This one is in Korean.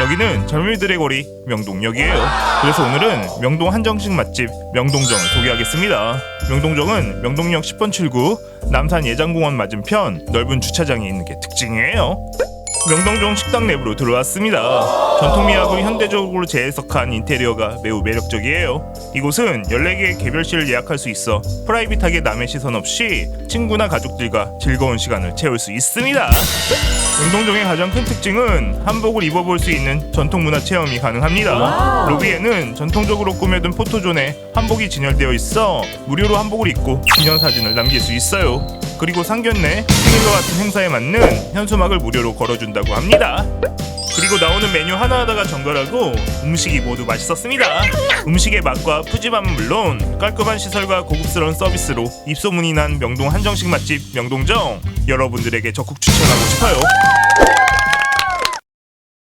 여기는 젊은이들의 거리 명동역이에요. 그래서 오늘은 명동 한정식 맛집 명동정을 소개하겠습니다. 명동정은 명동역 10번 출구 남산 예장공원 맞은편 넓은 주차장이 있는 게 특징이에요. 명동정 식당 내부로 들어왔습니다. 전통 미학을 현대적으로 재해석한 인테리어가 매우 매력적이에요. 이곳은 14개의 개별실을 예약할 수 있어 프라이빗하게 남의 시선 없이 친구나 가족들과 즐거운 시간을 채울 수 있습니다. 명동정의 가장 큰 특징은 한복을 입어볼 수 있는 전통 문화 체험이 가능합니다. 로비에는 전통적으로 꾸며둔 포토존에 한복이 진열되어 있어 무료로 한복을 입고 기념사진을 남길 수 있어요. 그리고 상견례, 생일과 같은 행사에 맞는 현수막을 무료로 걸어준다고 합니다. 그리고 나오는 메뉴 하나하나가 정갈하고 음식이 모두 맛있었습니다. 음식의 맛과 푸짐함은 물론 깔끔한 시설과 고급스러운 서비스로 입소문이 난 명동 한정식 맛집 명동정 여러분들에게 적극 추천하고 싶어요.